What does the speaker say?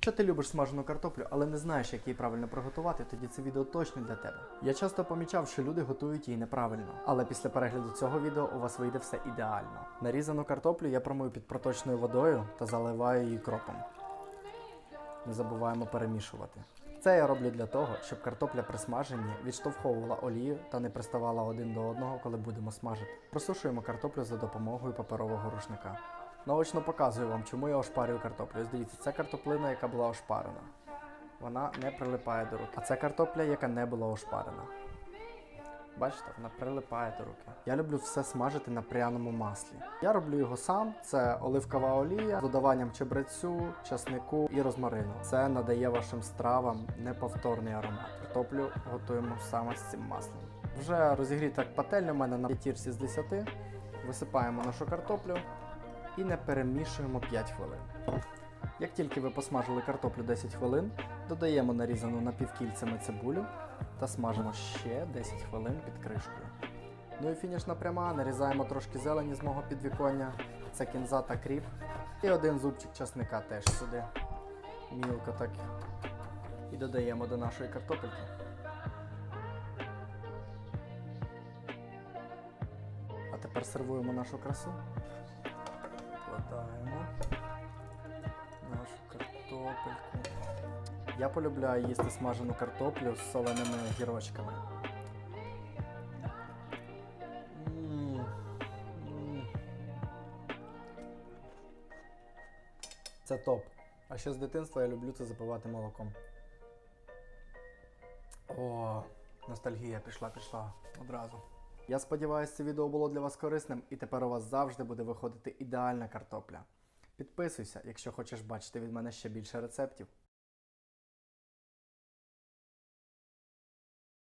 Якщо ти любиш смажену картоплю, але не знаєш, як її правильно приготувати, тоді це відео точно для тебе. Я часто помічав, що люди готують її неправильно, але після перегляду цього відео у вас вийде все ідеально. Нарізану картоплю я промию під проточною водою та заливаю її кропом. Не забуваємо перемішувати. Це я роблю для того, щоб картопля при смаженні відштовховувала олію та не приставала один до одного, коли будемо смажити. Просушуємо картоплю за допомогою паперового рушника. Наочно показую вам, чому я ошпарюю картоплю. Дивіться, це картоплина, яка була ошпарена. Вона не прилипає до руки. А це картопля, яка не була ошпарена. Бачите, вона прилипає до руки. Я люблю все смажити на пряному маслі. Я роблю його сам. Це оливкова олія з додаванням чебрецю, часнику і розмарину. Це надає вашим стравам неповторний аромат. Картоплю готуємо саме з цим маслом. Вже розігріта пательня у мене на п'ятірці з 10. Висипаємо нашу картоплю і не перемішуємо 5 хвилин. Як тільки ви посмажили картоплю 10 хвилин, додаємо нарізану напівкільцями цибулю та смажимо ще 10 хвилин під кришкою. Ну і фінішна пряма, нарізаємо трошки зелені з мого підвіконня, це кінза та кріп. І один зубчик часника теж сюди. Мілко так. І додаємо до нашої картопельки. А тепер сервуємо нашу красу. Картопельку. Я полюбляю їсти смажену картоплю з соленими гірочками. Це топ. А ще з дитинства я люблю це запивати молоком. О, ностальгія пішла, пішла одразу. Я сподіваюся, це відео було для вас корисним і тепер у вас завжди буде виходити ідеальна картопля. Підписуйся, якщо хочеш бачити від мене ще більше рецептів.